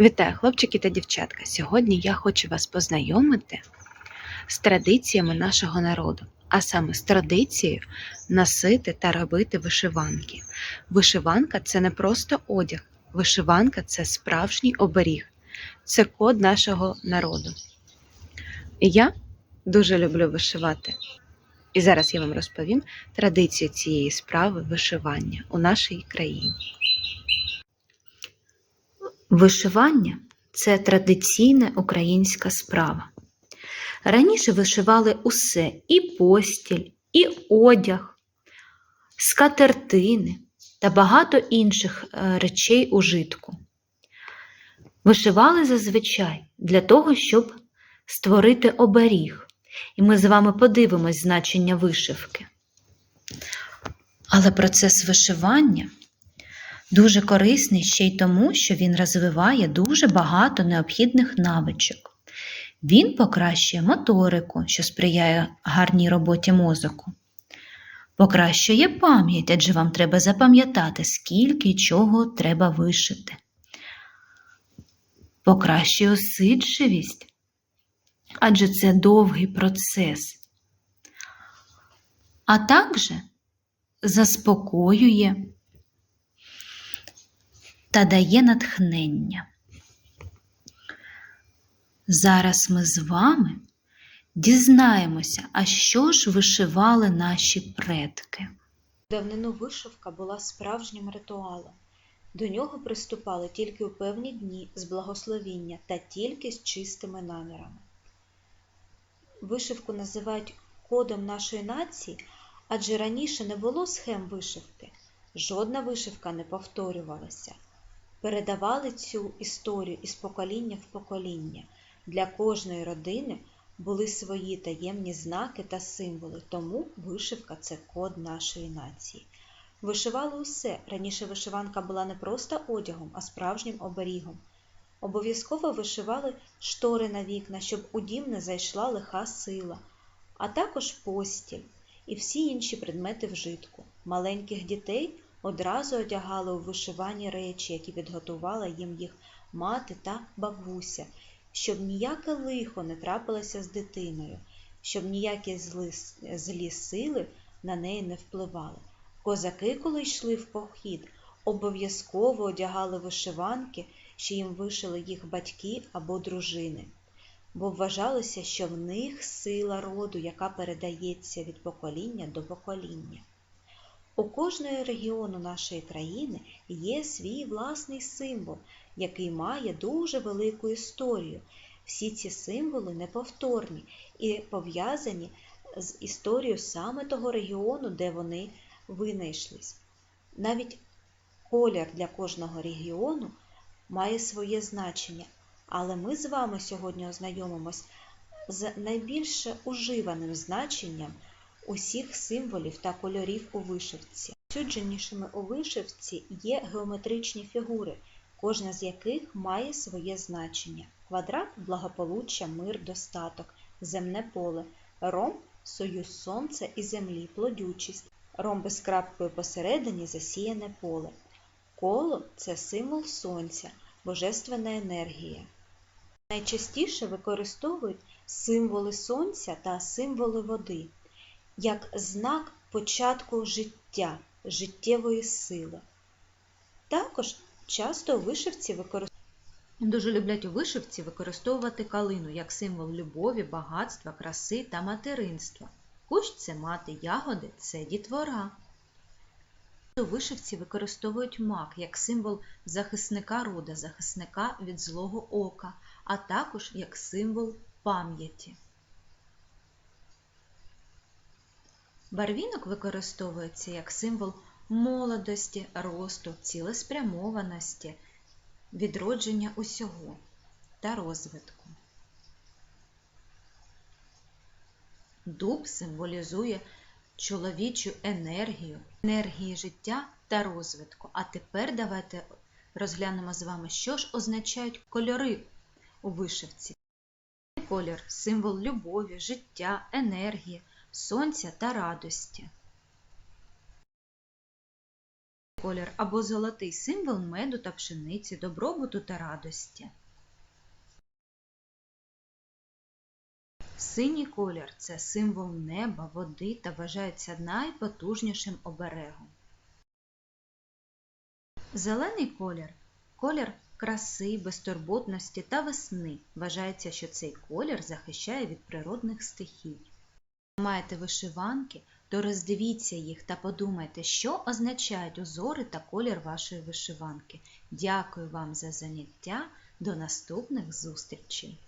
Вітаю, хлопчики та дівчатка! Сьогодні я хочу вас познайомити з традиціями нашого народу, а саме з традицією носити та робити вишиванки. Вишиванка це не просто одяг, вишиванка це справжній оберіг, це код нашого народу. Я дуже люблю вишивати. І зараз я вам розповім традицію цієї справи вишивання у нашій країні. Вишивання це традиційна українська справа. Раніше вишивали усе і постіль, і одяг, скатертини та багато інших е, речей ужитку. Вишивали зазвичай для того, щоб створити оберіг. І ми з вами подивимось значення вишивки. Але процес вишивання дуже корисний ще й тому, що він розвиває дуже багато необхідних навичок. Він покращує моторику, що сприяє гарній роботі мозоку. Покращує пам'ять, адже вам треба запам'ятати, скільки чого треба вишити. Покращує осидчивість, адже це довгий процес. А також заспокоює та дає натхнення. Зараз ми з вами дізнаємося, а що ж вишивали наші предки. Давнину вишивка була справжнім ритуалом. До нього приступали тільки у певні дні з благословіння та тільки з чистими намірами. Вишивку називають кодом нашої нації, адже раніше не було схем вишивки, жодна вишивка не повторювалася. Передавали цю історію із покоління в покоління. Для кожної родини були свої таємні знаки та символи, тому вишивка це код нашої нації. Вишивали усе. Раніше вишиванка була не просто одягом, а справжнім оберігом. Обов'язково вишивали штори на вікна, щоб у дім не зайшла лиха сила, а також постіль і всі інші предмети вжитку. Маленьких дітей одразу одягали у вишивані речі, які підготувала їм їх мати та бабуся, щоб ніяке лихо не трапилося з дитиною, щоб ніякі зли, злі сили на неї не впливали. Козаки, коли йшли в похід, обов'язково одягали вишиванки, що їм вишили їх батьки або дружини, бо вважалося, що в них сила роду, яка передається від покоління до покоління. У кожного регіону нашої країни є свій власний символ, який має дуже велику історію. Всі ці символи неповторні і пов'язані з історією саме того регіону, де вони винайшлись. Навіть колір для кожного регіону має своє значення, але ми з вами сьогодні ознайомимось з найбільш уживаним значенням усіх символів та кольорів у вишивці. Судженішими у вишивці є геометричні фігури, кожна з яких має своє значення. Квадрат благополуччя, мир, достаток, земне поле, ромб союз сонця і землі, плодючість, ромби з крапкою посередині засіяне поле. Коло це символ сонця, божественна енергія. Найчастіше використовують символи сонця та символи води як знак початку життя, життєвої сили. Також часто вишивці використовують Дуже люблять у вишивці використовувати калину як символ любові, багатства, краси та материнства. Кущ це мати, ягоди це дітвора. У вишивці використовують мак як символ захисника рода, захисника від злого ока, а також як символ пам'яті. Барвінок використовується як символ молодості, росту, цілеспрямованості, відродження усього та розвитку. Дуб символізує чоловічу енергію, енергії життя та розвитку. А тепер давайте розглянемо з вами, що ж означають кольори у вишивці. Колір символ любові, життя, енергії, сонця та радості. Колір або золотий символ меду та пшениці, добробуту та радості. Синій колір це символ неба, води та вважається найпотужнішим оберегом. Зелений колір колір краси, безтурботності та весни. Вважається, що цей колір захищає від природних стихій. Маєте вишиванки, то роздивіться їх та подумайте, що означають узори та колір вашої вишиванки. Дякую вам за заняття. До наступних зустрічей!